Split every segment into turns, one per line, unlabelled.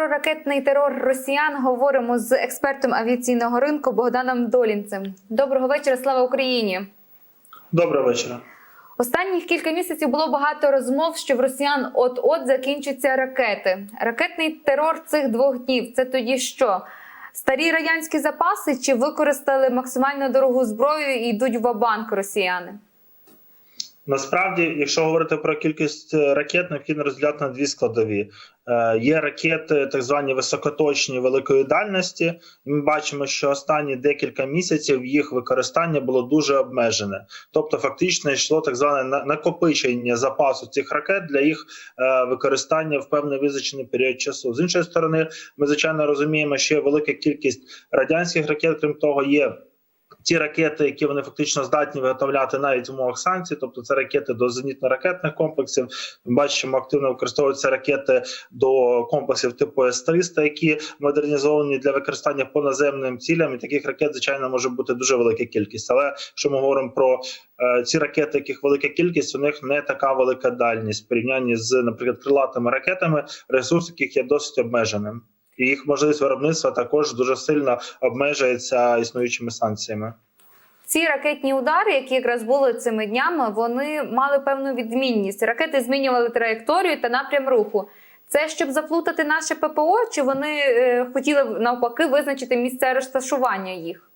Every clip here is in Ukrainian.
Про ракетний терор росіян говоримо з експертом авіаційного ринку Богданом Долінцем. Доброго вечора, слава Україні!
Доброго вечора.
Останніх кілька місяців було багато розмов, що в росіян от-от закінчаться ракети. Ракетний терор цих двох днів це тоді що? Старі радянські запаси чи використали максимально дорогу зброю і йдуть в банк росіяни?
Насправді, якщо говорити про кількість е, ракет, необхідно розділяти на дві складові. Е, Є ракети, так звані високоточні великої дальності. Ми бачимо, що останні декілька місяців їх використання було дуже обмежене. Тобто, фактично йшло так зване на- накопичення запасу цих ракет для їх е, використання в певний визначений період часу. З іншої сторони, ми звичайно розуміємо, що є велика кількість радянських ракет. Крім того, є ті ракети, які вони фактично здатні виготовляти навіть в умовах санкцій, тобто це ракети до зенітно-ракетних комплексів. Ми бачимо, активно використовуються ракети до комплексів типу С-300, які модернізовані для використання по наземним цілям. І таких ракет, звичайно, може бути дуже велика кількість. Але якщо ми говоримо про е, ці ракети, яких велика кількість, у них не така велика дальність в порівнянні з, наприклад, крилатими ракетами, ресурс яких є досить обмеженим. І їх можливість виробництва також дуже сильно обмежується існуючими санкціями.
Ці ракетні удари, які якраз були цими днями, вони мали певну відмінність. Ракети змінювали траєкторію та напрям руху. Це щоб заплутати наше ППО, чи вони е, хотіли навпаки визначити місце розташування їх?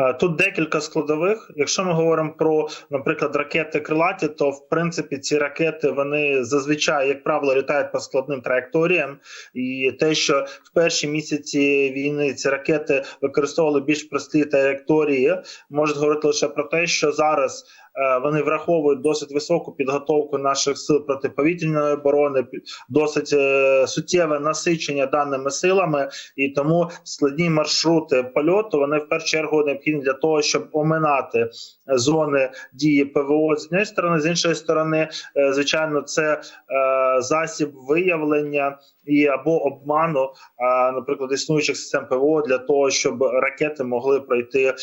Е, Тут декілька складових. Якщо ми говоримо про, наприклад, ракети крилаті, то в принципі ці ракети вони зазвичай, як правило, літають по складним траєкторіям. І те, що в перші місяці війни ці ракети використовували більш прості траєкторії, може говорити лише про те, що зараз. Е, Вони враховують досить високу підготовку наших сил протиповітряної оборони, досить е, суттєве насичення даними силами, і тому складні маршрути польоту вони в першу чергу необхідні для того, щоб оминати зони дії ПВО з однієї сторони, з іншої сторони, е, звичайно, це засіб виявлення і або обману, наприклад, існуючих систем ПВО для того, щоб ракети могли пройти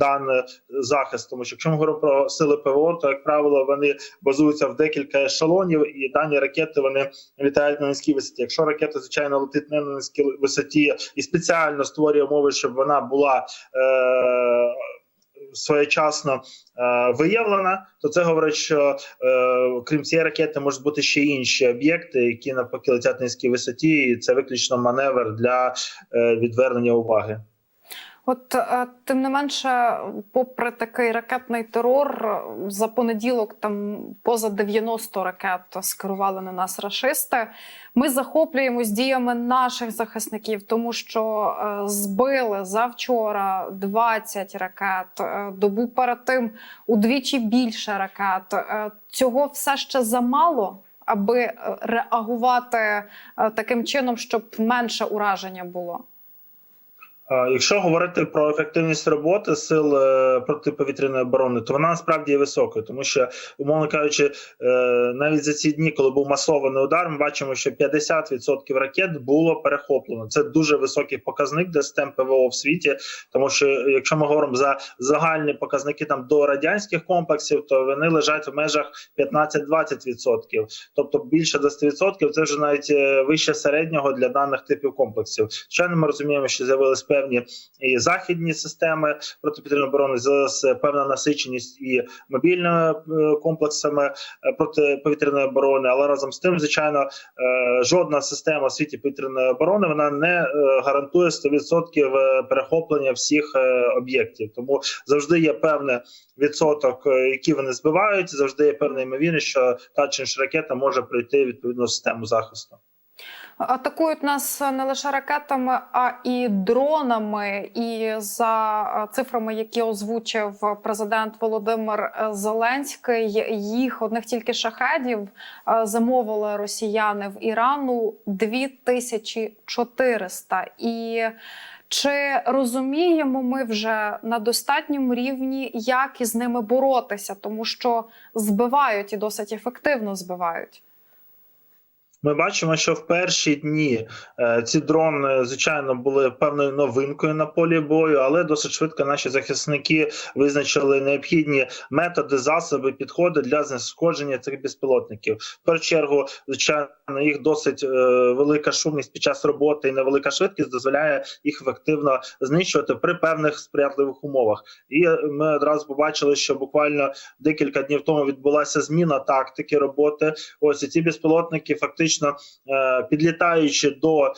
даний захист. Тому що якщо ми говоримо про сили ПВО, то як правило вони базуються в декілька ешелонів, і дані ракети вони літають на низькій висоті. Якщо ракета звичайно летить не на низькій висоті і спеціально створює умови, щоб вона була е, своєчасно е, виявлена, то це говорить, що е, крім цієї ракети можуть бути ще інші об'єкти, які навпаки летять на низькій висоті, і це виключно маневр для е, відвернення уваги.
От е, тим не менше, попри такий ракетний терор, за понеділок там поза 90 ракет скерували на нас рашисти. Ми захоплюємось діями наших захисників, тому що е, збили завчора 20 ракет, е, добу перед тим удвічі більше ракет. Цього все ще замало. Аби реагувати таким чином, щоб менше ураження було.
Якщо говорити про ефективність роботи сил е, протиповітряної оборони, то вона насправді є високою, тому що, умовно кажучи, е, навіть за ці дні, коли був масований удар, ми бачимо, що 50% ракет було перехоплено. Це дуже високий показник для систем ПВО в світі. Тому що якщо ми говоримо за загальні показники там до радянських комплексів, то вони лежать в межах 15-20%. Тобто більше 10% – це вже навіть е, вище середнього для даних типів комплексів. Звичайно, ми розуміємо, що з'явились певні і західні системи протиповітряної оборони, з'явилася певна насиченість і мобільними е, комплексами е, протиповітряної оборони. Але разом з тим, звичайно, е, жодна система в світі повітряної оборони вона не гарантує 100% перехоплення всіх об'єктів. Тому завжди є певний відсоток, який вони збивають. Завжди є певна ймовірність, що та чи інша ракета може пройти відповідну систему захисту.
Атакують нас не лише ракетами, а і дронами. І за цифрами, які озвучив президент Володимир Зеленський, їх одних тільки шахедів е, замовили росіяни в Ірану 2400. І чи розуміємо ми вже на достатньому рівні, як із ними боротися, тому що збивають і досить ефективно збивають.
Ми бачимо, що в перші дні е, ці дрони, звичайно, були певною новинкою на полі бою, але досить швидко наші захисники визначили необхідні методи, засоби, підходи для знешкодження цих безпілотників. В першу чергу, звичайно, їх досить е, велика шумність під час роботи і невелика швидкість дозволяє їх ефективно знищувати при певних сприятливих умовах. І е, ми одразу побачили, що буквально декілька днів тому відбулася зміна тактики роботи. Ось і ці безпілотники, фактично е, підлітаючи до е,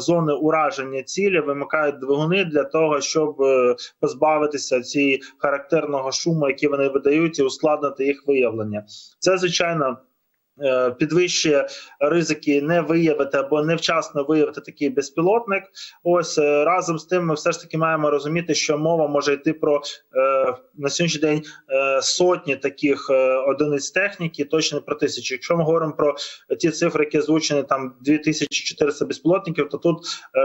зони ураження цілі, вимикають двигуни для того, щоб е, позбавитися цієї характерного шуму, який вони видають, і ускладнити їх виявлення. Це звичайно. Е, Підвищує ризики не виявити або невчасно виявити такий безпілотник. Ось е, разом з тим, ми все ж таки маємо розуміти, що мова може йти про е, на сьогоднішній день сотні таких одиниць техніки, точно про тисячі. Якщо ми говоримо про ті цифри, які озвучені там 2400 безпілотників, то тут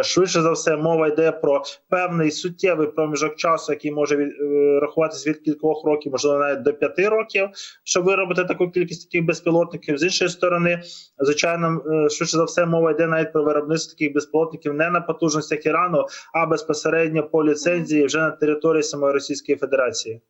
швидше за все мова йде про певний суттєвий проміжок часу, який може від, рахуватися від кількох років, можливо, навіть до п'яти років, щоб виробити таку кількість таких безпілотників. З іншої сторони, звичайно, е, швидше за все мова йде навіть про виробництво таких безпілотників не на потужностях Ірану, а безпосередньо по ліцензії вже на території самої Російської Федерації.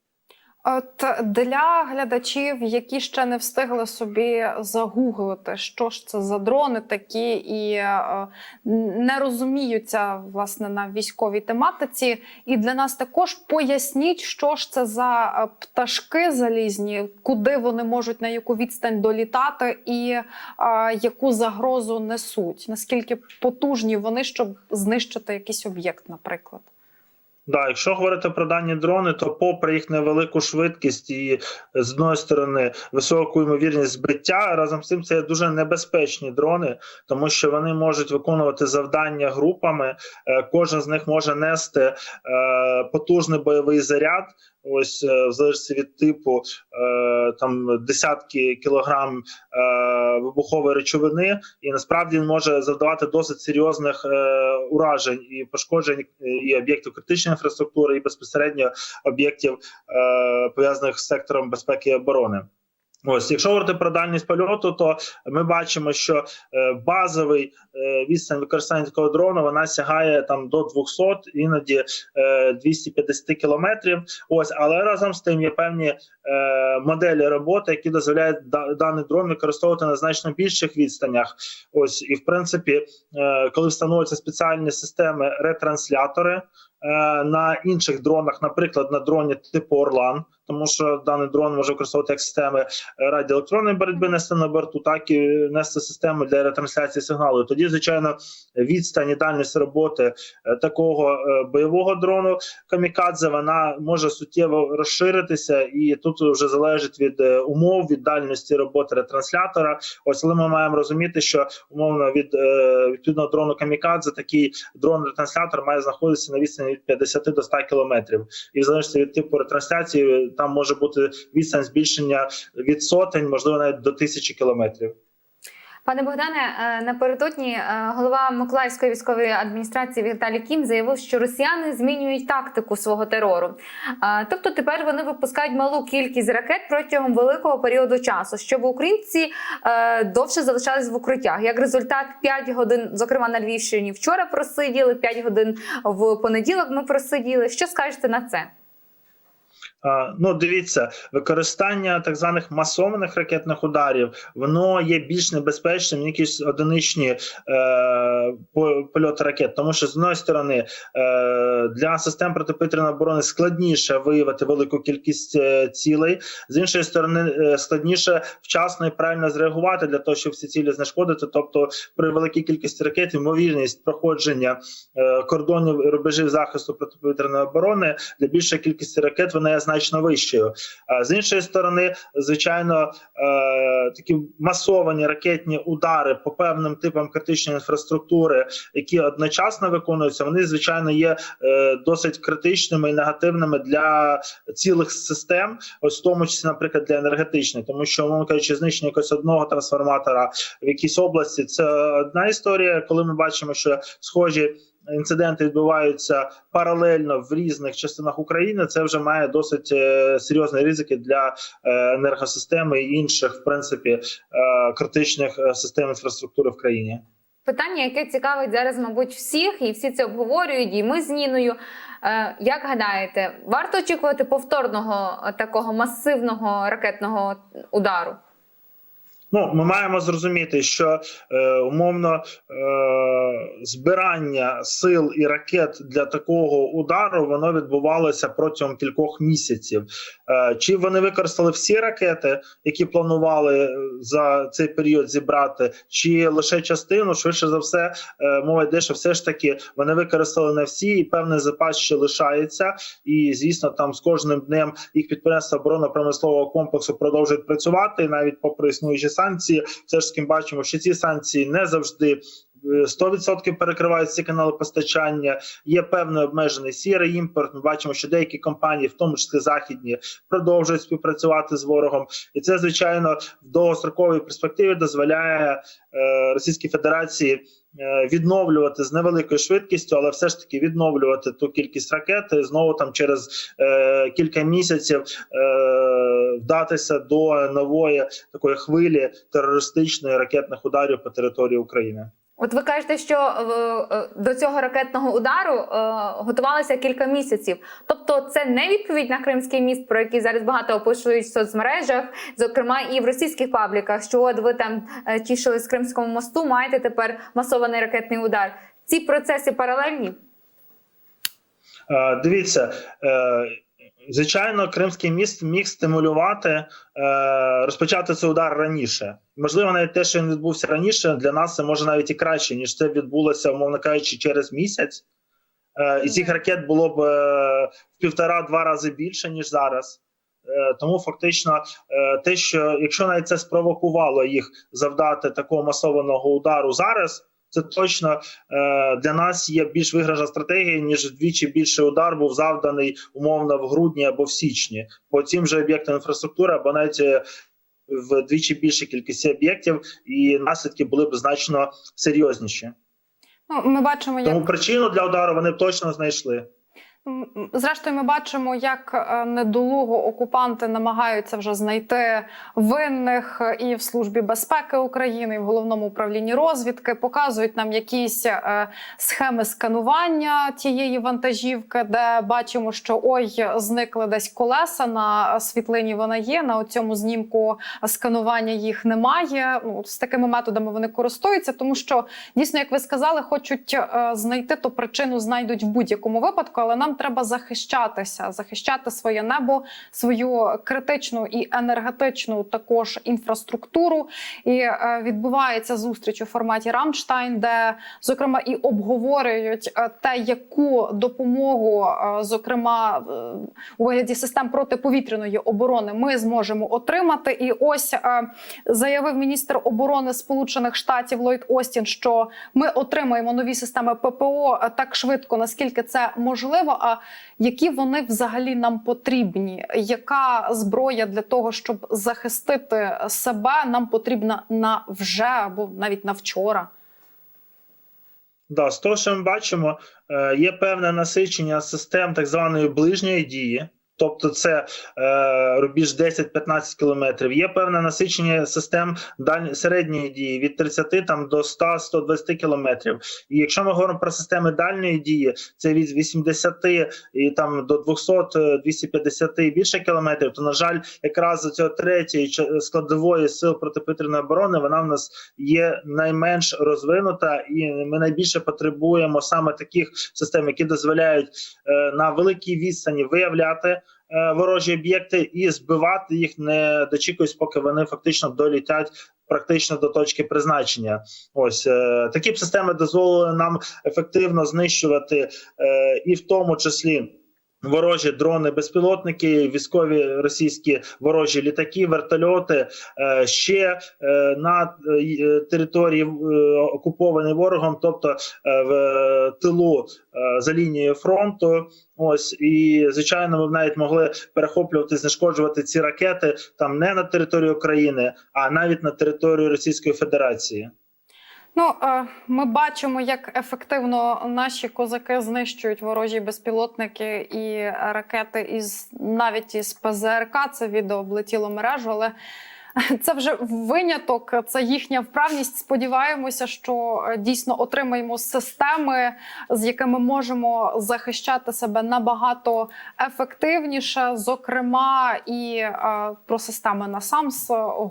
От для глядачів, які ще не встигли собі загуглити, що ж це за дрони такі, і е, не розуміються власне на військовій тематиці. І для нас також поясніть, що ж це за е, пташки залізні, куди вони можуть на яку відстань долітати, і е, яку загрозу несуть. Наскільки потужні вони, щоб знищити якийсь об'єкт, наприклад.
Да, якщо говорити про дані дрони, то попри їх невелику швидкість і з одної сторони високу ймовірність збиття, разом з тим це дуже небезпечні дрони, тому що вони можуть виконувати завдання групами. Е, Кожен з них може нести е, потужний бойовий заряд. Ось е, в залежності від типу е, там десятки кілограм е, вибухової речовини, і насправді він може завдавати досить серйозних уражень і пошкоджень і об'єктів критичної інфраструктури, і безпосередньо об'єктів пов'язаних з сектором безпеки і оборони. Ось, якщо говорити про дальність польоту, то ми бачимо, що е, базовий е, відстань використання такого дрону вона сягає там до 200, іноді е, 250 кілометрів. Ось, але разом з тим є певні е, моделі роботи, які дозволяють да, даний дрон використовувати на значно більших відстанях. Ось і в принципі, е, коли встановлюються спеціальні системи ретранслятори. е, На інших дронах, наприклад, на дроні типу Орлан, тому що даний дрон може використовувати як системи радіоелектронної боротьби нести на борту, так і нести систему для ретрансляції сигналу. Тоді, звичайно, відстань і дальність роботи е, такого е, бойового дрону камікадзе вона може суттєво розширитися, і тут вже залежить від е, умов, від дальності роботи ретранслятора. Ось але ми маємо розуміти, що умовно від відповідного дрону камікадзе такий дрон-ретранслятор має знаходитися на відстані від 50 до 100 кілометрів, і в залежності від типу ретрансляції там може бути відстань збільшення від сотень, можливо, навіть до тисячі кілометрів.
Пане Богдане, е, напередодні е, голова Миколаївської військової адміністрації Віталій Кім заявив, що росіяни змінюють тактику свого терору. Е, Тобто тепер вони випускають малу кількість ракет протягом великого періоду часу, щоб українці довше залишались в укриттях. Як результат, 5 годин, зокрема на Львівщині, вчора просиділи, 5 годин в понеділок. Ми просиділи. Що скажете на це?
Ну, дивіться, використання так званих масованих ракетних ударів воно є більш небезпечним якісь одиничні е, польоти ракет, тому що з одної сторони е, для систем протиповітряної оборони складніше виявити велику кількість е, цілей, з іншої сторони, е, складніше вчасно і правильно зреагувати для того, щоб всі цілі знешкодити. Тобто, при великій кількості ракет ймовірність проходження е, кордонів рубежів захисту протиповітряної оборони для більшої кількості ракет вона є значно вищою. А з іншої сторони, звичайно, е, такі масовані ракетні удари по певним типам критичної інфраструктури, які одночасно виконуються, вони звичайно є е, досить критичними і негативними для цілих систем, ось в тому числі, наприклад, для енергетичних, тому що умовно кажучи, знищення якогось одного трансформатора в якійсь області це одна історія, коли ми бачимо, що схожі інциденти відбуваються паралельно в різних частинах України. Це вже має досить е, серйозні ризики для е, енергосистеми і інших, в принципі, е, критичних систем інфраструктури в країні.
Питання, яке цікавить зараз, мабуть, всіх, і всі це обговорюють, і ми з Ніною. Як гадаєте, варто очікувати повторного такого масивного ракетного удару?
Ну, ми маємо зрозуміти, що е, умовно е, збирання сил і ракет для такого удару воно відбувалося протягом кількох місяців. Е, чи вони використали всі ракети, які планували е, за цей період зібрати, чи лише частину? Швидше за все, е, мова йде, що все ж таки вони використали не всі, і певний запас ще лишається. І звісно, там з кожним днем їх підприємства оборонно-промислового комплексу продовжують працювати, навіть попри існуючі санкції, все ж таки бачимо, що ці санкції не завжди. е, 100% перекривають ці канали постачання. Є певний обмежений сірий імпорт. Ми бачимо, що деякі компанії, в тому числі західні, продовжують співпрацювати з ворогом, і це звичайно в довгостроковій перспективі дозволяє е, Російській Федерації е, відновлювати з невеликою швидкістю, але все ж таки відновлювати ту кількість ракет і знову там через е, кілька місяців е, вдатися до нової такої хвилі терористичної ракетних ударів по території України.
От ви кажете, що е, е, до цього ракетного удару е, готувалися кілька місяців. Тобто, це не відповідь на Кримський міст, про який зараз багато опишують в соцмережах, зокрема і в російських пабліках. Що от ви там тішились з Кримському мосту, маєте тепер масований ракетний удар. Ці процеси паралельні.
Дивіться, звичайно, Кримський міст міг стимулювати е, розпочати цей удар раніше. Можливо, навіть те, що він відбувся раніше, для нас це може навіть і краще, ніж це відбулося, умовно кажучи, через місяць. Е, І цих ракет було б е, в півтора-два рази більше, ніж зараз. Е, Тому фактично, е, те, що якщо навіть це спровокувало їх завдати такого масованого удару зараз, це точно е, для нас є більш виграшна стратегія, ніж вдвічі більший удар був завданий умовно в грудні або в січні по цим же об'єктам інфраструктури, або навіть е, вдвічі більшій кількості об'єктів, і наслідки були б значно серйозніші.
Ну, ми бачимо, як
Тому причину для удару вони точно знайшли.
Зрештою, ми бачимо, як е, недолуго окупанти намагаються вже знайти винних і в службі безпеки України, і в головному управлінні розвідки. Показують нам якісь е, схеми сканування тієї вантажівки, де бачимо, що ой, зникли десь колеса на світлині. Вона є на цьому знімку сканування їх немає. Ну, з такими методами вони користуються, тому що дійсно, як ви сказали, хочуть е, знайти то причину знайдуть в будь-якому випадку, але нам треба захищатися, захищати своє небо, свою критичну і енергетичну також інфраструктуру. І е, відбувається зустріч у форматі Рамштайн, де зокрема і обговорюють е, те, яку допомогу, е, зокрема у вигляді систем протиповітряної оборони, ми зможемо отримати. І ось заявив міністр оборони Сполучених Штатів Ллойд Остін, що ми отримаємо нові системи ППО так швидко, наскільки це можливо. А які вони взагалі нам потрібні? Яка зброя для того, щоб захистити себе, нам потрібна на вже або навіть на вчора?
Да, з того, що ми бачимо, е, є певне насичення систем так званої ближньої дії. Тобто це е, рубіж 10-15 кілометрів. Є певне насичення систем даль... середньої дії від 30 там до 100-120 кілометрів. І якщо ми говоримо про системи дальньої дії, це від 80 і там до 200-250 і більше кілометрів. То на жаль, якраз цього третьої складової сил протиповітряної оборони вона в нас є найменш розвинута, і ми найбільше потребуємо саме таких систем, які дозволяють е, на великій відстані виявляти ворожі об'єкти і збивати їх, не дочікуючись, поки вони фактично долітять практично до точки призначення. Ось е, такі б системи дозволили нам ефективно знищувати е, і в тому числі. Ворожі дрони, безпілотники, військові російські ворожі літаки, вертольоти е, ще е, на е, території окупованій ворогом, тобто в тилу за лінією фронту. Ось і звичайно, ми б навіть могли перехоплювати, знешкоджувати ці ракети там не на території України, а навіть на території Російської Федерації.
Ну, е, ми бачимо, як ефективно наші козаки знищують ворожі безпілотники і ракети із навіть із ПЗРК. Це відео облетіло мережу, але Це вже виняток, це їхня вправність. Сподіваємося, що е, дійсно отримаємо системи, з якими можемо захищати себе набагато ефективніше. Зокрема, і е, про системи насамс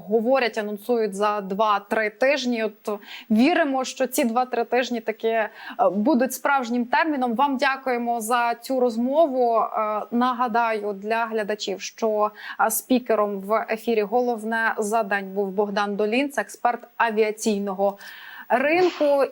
говорять, анонсують за 2-3 тижні. От віримо, що ці 2-3 тижні таки е, будуть справжнім терміном. Вам дякуємо за цю розмову. Е, Нагадаю для глядачів, що спікером в ефірі головне за день був Богдан Долінц, експерт авіаційного ринку.